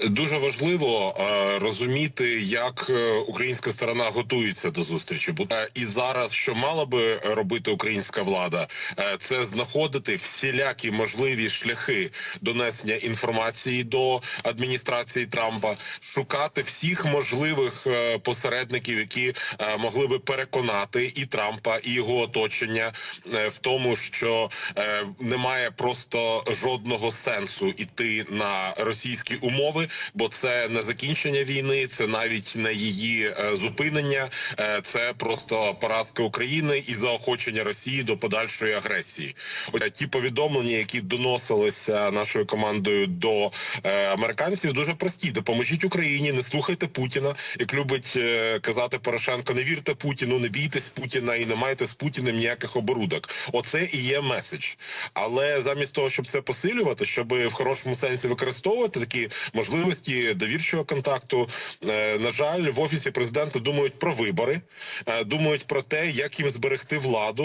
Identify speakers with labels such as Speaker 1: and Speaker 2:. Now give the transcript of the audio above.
Speaker 1: Дуже важливо е, розуміти, як е, українська сторона готується до зустрічі. Бо е, і зараз, що мала би робити українська влада, це знаходити всілякі можливі шляхи донесення інформації до адміністрації Трампа, шукати всіх можливих посередників, які могли би переконати і Трампа, і його оточення в тому, що немає просто жодного сенсу іти на російські умови, бо це не закінчення війни, це навіть не її е, зупинення, е, це просто поразка України і заохочення Росії до подальшої агресії. Ось е, ті повідомлення, які доносилися нашою командою до американців, дуже прості: допоможіть Україні, не слухайте Путіна, як любить казати Порошенко. Не вірте Путіну, не бійтесь Путіна і не майте з Путіним ніяких оборудок. Оце і є меседж. Але замість того, щоб це посилювати, щоб в хорошому сенсі використовувати такі можливості довірчого контакту, е, на жаль, в офісі президента думають про вибори, е, думають про те, як їм зберегти владу.